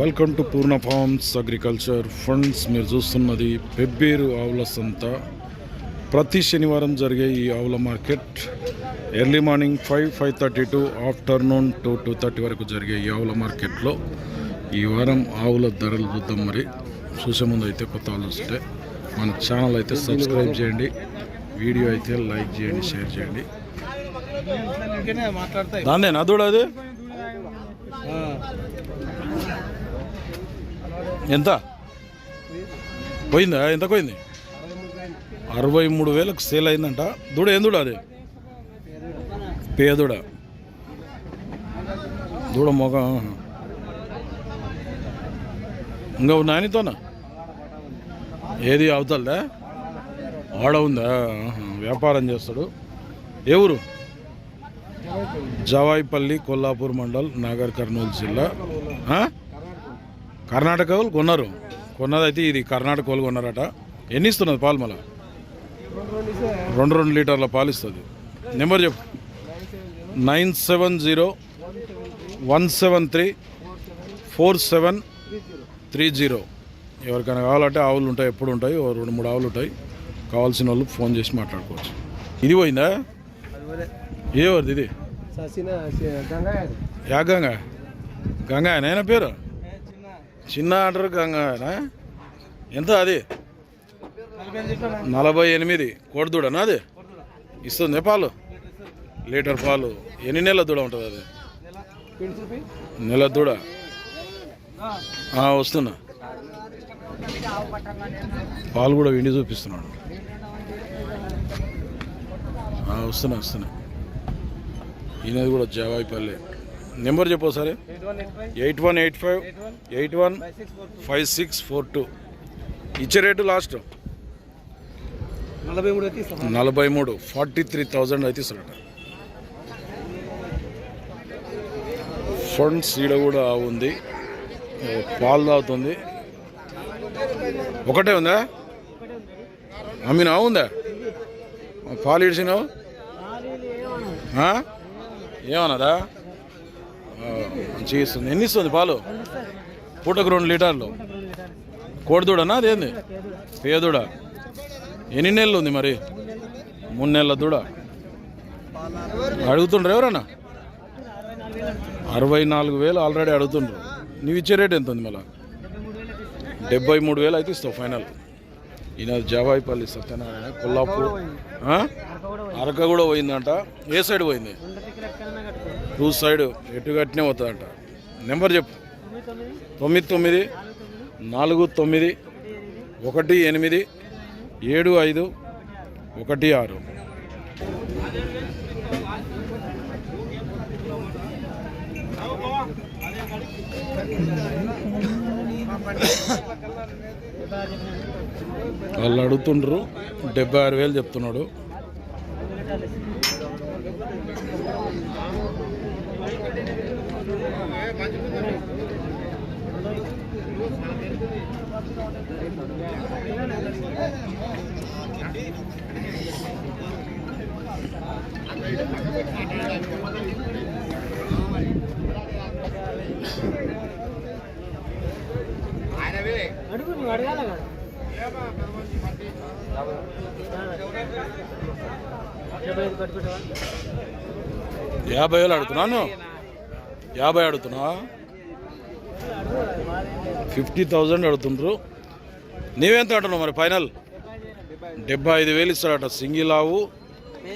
Welcome to Purna farms agriculture funds. మీరు చూస్తున్నది పెబ్బేరు ఆవుల సంత. ప్రతి శనివారం జరిగే ఈ ఆవుల market early morning five five thirty to afternoon two two thirty వరకు జరిగే ఈ ఆవుల మార్కెట్లో ఈ వారం ఆవుల ధరలు చూద్దాం మరి. చూసే ముందు అయితే కొత్త వాళ్ళు వస్తే మన ఛానల్ అయితే సబ్స్క్రైబ్ చేయండి వీడియో అయితే లైక్ చేయండి షేర్ చేయండి. మాట్లాడతాయి. దాన్నే నా దూడ అది? ఎంత? పోయిందా? ఎంత పోయింది? అరవై మూడు వేలకు సేల్ అయిందంట. దూడ ఏం దూడ అది? పేదూడ దూడ. మొగ ఇంకా నానితోనా ఏది అవతలదా? ఆడ ఉందా? వ్యాపారం చేస్తాడు. ఏ ఊరు? జవాయిపల్లి కొల్లాపూర్ మండల్ నాగర్ కర్నూలు జిల్లా. కర్ణాటక వాళ్ళు కొన్నారు. కొన్నదైతే ఇది కర్ణాటక వాళ్ళు కొన్నారట. ఎన్ని ఇస్తున్నది పాలు మళ్ళా రెండు రెండు లీటర్ల పాలు ఇస్తుంది నెంబర్ చెప్పు. Nine seven zero one seven three four seven three zero. ఎవరికైనా కావాలంటే ఆవులు ఉంటాయి ఎప్పుడు ఉంటాయి ఓ రెండు మూడు ఆవులు ఉంటాయి. కావాల్సిన వాళ్ళు ఫోన్ చేసి మాట్లాడుకోవచ్చు. ఇది పోయిందా? ఏ ఎవరిది ఇది? ససిన గంగా యా గంగా. గంగా నేనా పేరు? చిన్న ఆర్డర్ గంగానా ఎంత అది? నలభై ఎనిమిది. కోడిదూడనా అది? ఇస్తుంది పాలు? లీటర్ పాలు. ఎన్ని నెలల దూడ ఉంటుంది అది? నెల దూడ. వస్తున్నా. పాలు కూడా విండి చూపిస్తున్నాడు. వస్తున్నా వస్తున్నా. ఈయనది కూడా జవాయిపల్లె. నెంబర్ చెప్పు సరే eight one eight five eight one five six four two. ఇచ్చే రేటు లాస్ట్. నలభై మూడు ఫార్టీ త్రీ థౌజండ్ అయితే ఇస్తారట. ఫండ్స్ ఈడ కూడా ఉంది. పాలు తాగుతుంది. ఒకటే ఉందా? అమ్మినా ఉందా? పాలు ఇడిచినావు? ఆ? ఏమన్నదా? మంచి ఇస్తుంది ఎన్ని ఇస్తుంది పాలు? పూటకు రెండు లీటర్లు. కోడిదూడనా? అదేంది? పేదూడ. ఎన్ని నెలలు ఉంది మరి? మూడు నెలల దూడ. అడుగుతుండ్రు ఎవరన్నా? అరవై నాలుగు వేలు ఆల్రెడీ అడుగుతుండ్రు. నువ్వు ఇచ్చే రేట్ ఎంత ఉంది మళ్ళా? డెబ్బై మూడు వేలు అయితే ఇస్తావు ఫైనల్. ఈయన జవాయిపల్లి సత్యనారాయణ కొల్లాపూర్ అరక కూడా పోయిందంట. ఏ సైడ్ పోయింది? టూ సైడ్ ఎటు కట్టినే పోతుందంట నెంబర్ చెప్పు. తొమ్మిది తొమ్మిది నాలుగు తొమ్మిది ఒకటి ఎనిమిది ఏడు ఐదు ఒకటి ఆరు. వాళ్ళు అడుగుతుండ్రు డెబ్బై ఆరు వేలు చెప్తున్నాడు. అడుగు నువ్వు అడగాల కదా. యాభై వేలు అడుగుతున్నాను. యాభై అడుగుతున్నా ఫిఫ్టీ థౌజండ్ అడుగుతుండ్రు. నీవెంత అంటున్నావు మరి ఫైనల్? డెబ్బై ఐదు వేలు ఇస్తాడట సింగిల్ ఆవు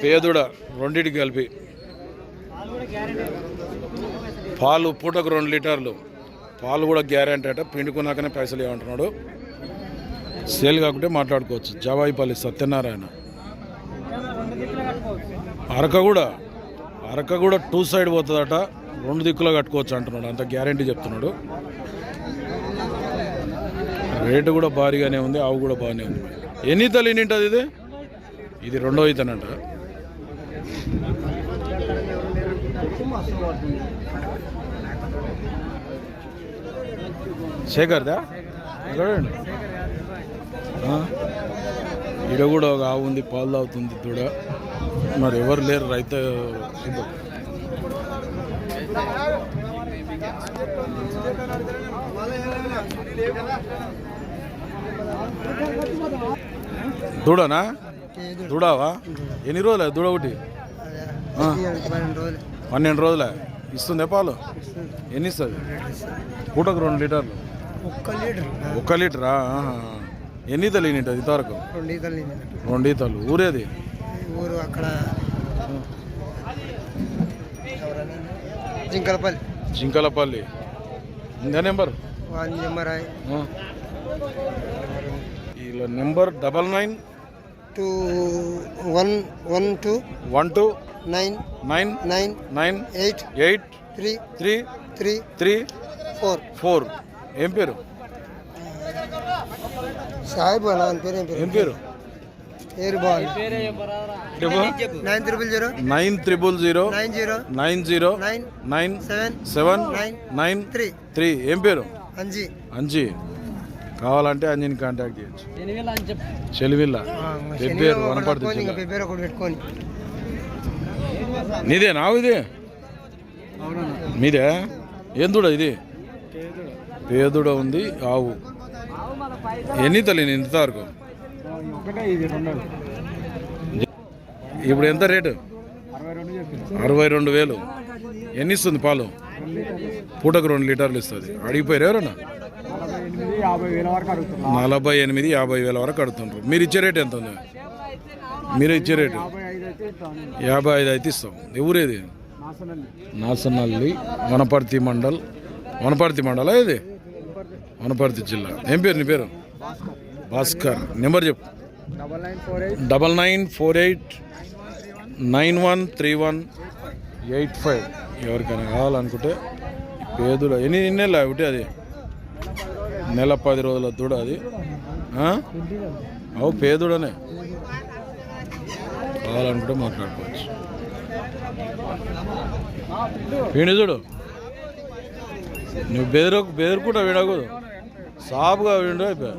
పేదుడ రెండింటికి కలిపి. పాలు పూటకు రెండు లీటర్లు. పాలు కూడా గ్యారెంటీ అట పిండుకున్నాకనే పైసలు ఇవ్వమంటున్నాడు. సేల్ కాకుంటే మాట్లాడుకోవచ్చు. జవాయిపల్లి సత్యనారాయణ. అరక కూడా అరక కూడా టూ సైడ్ పోతుందట రెండు దిక్కులో కట్టుకోవచ్చు అంటున్నాడు. అంత గ్యారంటీ చెప్తున్నాడు. రేటు కూడా భారీగానే ఉంది ఆవు కూడా బాగానే ఉంది. ఎన్ని తల్లి నింటది ఇది? ఇది రెండో ఇతనంట. శేఖర్దా? ఎక్కడండి? ఈడ కూడా ఒక ఆవు ఉంది పాలు తాగుతుంది దూడ. మరి ఎవరు లేరు రైతు. చూద్దాం దూడనా? దూడావా? ఎన్ని రోజులే దూడ ఒకటి. పన్నెండు రోజులే. ఇస్తుందే పాలు? ఎన్ని ఇస్తుంది? పూటకు రెండు లీటర్లు? ఒక్క లీటర్. ఎన్ని ఈతలు ఈనింటి ఇంతవరకు? రెండు ఈతలు ఊరేది? ఊరు అక్కడ జింకలపల్లి. జింకలపల్లి. ఇందా నెంబర్? నెంబర్. ఇలా number double nine two one one two one two nine nine nine nine eight eight three three three three four. Four. ఏం పేరు? సాహిబ్ అలా పేరు ఏం పేరు? ఏం పేరు? పేరు nine triple zero. Nine triple zero. Nine zero. Nine zero. Nine nine seven seven nine nine three. Three. ఏం పేరు? అంజీ. అంజీ. కావాలంటే అంజీని కాంటాక్ట్ చేయొచ్చు. చెలివిల్ల పెబ్బేరు వనపడుతుంది నీదే నావు ఇది? మీదే? ఏం దూడ ఇది? పేదుడ. ఉంది ఆవు. ఎన్ని తల్లి ఇంత వరకు? ఇప్పుడు ఎంత రేటు? అరవై రెండు వేలు. ఎన్ని ఇస్తుంది పాలు? పూటకు రెండు లీటర్లు ఇస్తుంది. అడిగిపోయారు ఎవరన్నా యాభై వేల వరకు అడుగుతున్నా నలభై ఎనిమిది యాభై వేల వరకు కడుతుండ్రు మీరు ఇచ్చే రేట్ ఎంత ఉంది? మీరు ఇచ్చే రేటు? యాభై ఐదు అయితే ఇస్తాం. ఎవరేది నాసనల్లి. వనపర్తి మండల్. వనపర్తి మండల ఇది వనపర్తి జిల్లా. ఏం పేరు నీ పేరు? భాస్కర్. నెంబర్ చెప్పు. Double nine four eight nine one three one eight five. ఎవరికైనా కావాలనుకుంటే పేదలు ఎన్ని నెలలు ఒకటి అది? నెల పది రోజుల దూడ అది. అవు పేదుడనే. కావాలనుకుంటే మాట్లాడుకోవచ్చు. వీణి చూడు. నువ్వు బెదిర బెదిరకుండా వినకూడదు సాపుగా విండు అయిపోయా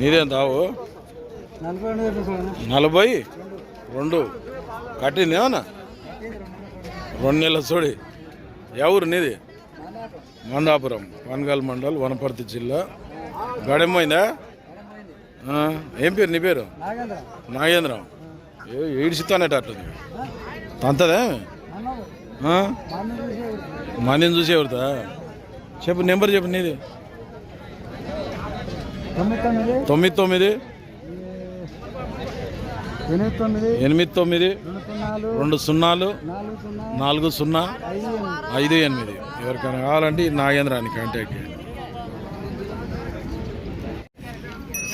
నీదేం తావు? నలభై రెండు. రెండు కట్టింది ఏమన్నా? రెండు నెలల చూడి ఎవరు నీది? మందాపురం. వనగాల్ మండల్ వనపర్తి జిల్లా. గడెమ్మైందా ఏం పేరు నీ పేరు? నాగేంద్ర. నాగేంద్రం. ఏ అంతదా మనీని చూసి ఎవరుతా చెప్పు నెంబర్ చెప్పు నీది. తొమ్మిది తొమ్మిది. ఎనిమిది తొమ్మిది. రెండు సున్నాలు. నాలుగు సున్నా. ఐదు ఎనిమిది. ఎవరికైనా కావాలంటే నాగేంద్రాన్ని కాంటాక్ట్ చేయండి.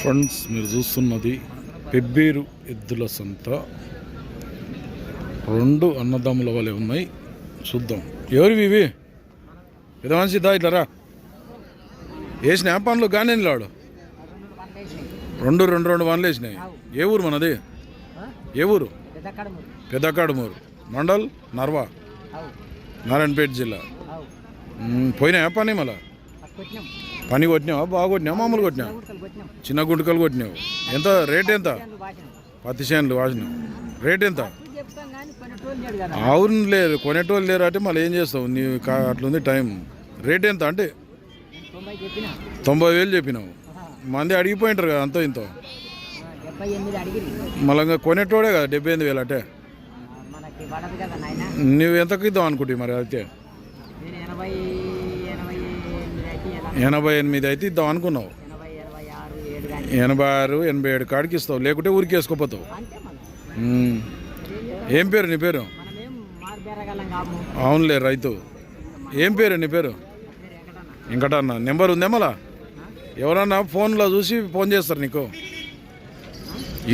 ఫ్రెండ్స్ మీరు చూస్తున్నది పెబ్బేరు ఎద్దుల సంత. రెండు అన్నదమ్ముల వలె ఉన్నాయి. చూద్దాం. ఎవరివి ఇవి? పెద్ద మనిషి దా ఇట్లా రా. పనులు కానీ లాడు? రెండు రెండు రెండు వన్లు వేసినాయి. ఏ ఊరు మనది? ఏ ఊరు? పెద్దకాడుమూరు మండల్? నర్వా? నారాయణపేట జిల్లా. అవు మ్మ్, పోయినాయా పని మళ్ళా? పని కొట్టినావా? బాగా కొట్టినావా? మామూలు కొట్టినావు? చిన్న గుంటకలు కొట్టినావు. ఎంత? రేట్ ఎంత? పత్తి చేనులు వాసినావు రేట్ ఎంత? అవును లేరు. కొనేటోళ్ళు లేరు అంటే మళ్ళీ ఏం చేస్తావు? నీ అట్లుంది టైం. రేట్ ఎంత అంటే? తొంభై వేలు చెప్పినావు. మంది అడిగిపోయింటారు కదా అంతో ఇంతో. మళ్ళీ ఇంకా కొనేటోడే కదా డెబ్బై ఎనిమిది వేలు అంటే. నువ్వు ఎంతకు ఇద్దాం అనుకుంటే మరి అయితే? ఎనభై ఎనిమిది అయితే ఇద్దాం అనుకున్నావు. ఎనభై ఆరు ఎనభై ఏడు కాడికి ఇస్తావు. లేకుంటే ఊరికి ఏం పేరు నీ పేరు? అవునులే రైతు. ఏం పేరు నీ పేరు? ఇంకటన్నా నెంబర్ ఉందే మళ్ళా? ఎవరన్నా ఫోన్లో చూసి ఫోన్ చేస్తారు నీకు?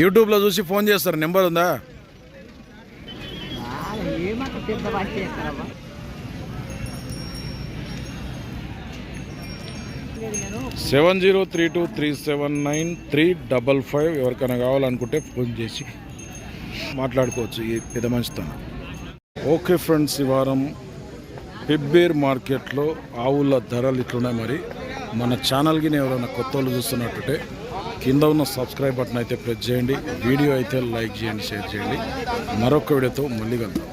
యూట్యూబ్లో చూసి ఫోన్ చేస్తారు. నెంబర్ ఉందా? Seven zero three two three seven nine three double five ఎవరికైనా కావాలనుకుంటే ఫోన్ చేసి మాట్లాడుకోవచ్చు ఈ పెద్ద మనిషితో ఓకే ఫ్రెండ్స్ ఈ వారం పెబ్బేర్ మార్కెట్లో ఆవుల ధరలు ఇట్లున్నాయి మరి. మన ఛానల్కి ఎవరైనా కొత్త వాళ్ళు చూస్తున్నట్టుంటే కింద ఉన్న సబ్స్క్రైబ్ బటన్ అయితే ప్రెస్ చేయండి వీడియో అయితే లైక్ చేయండి షేర్ చేయండి. మరొక వీడియోతో మళ్ళీ కలుద్దాం.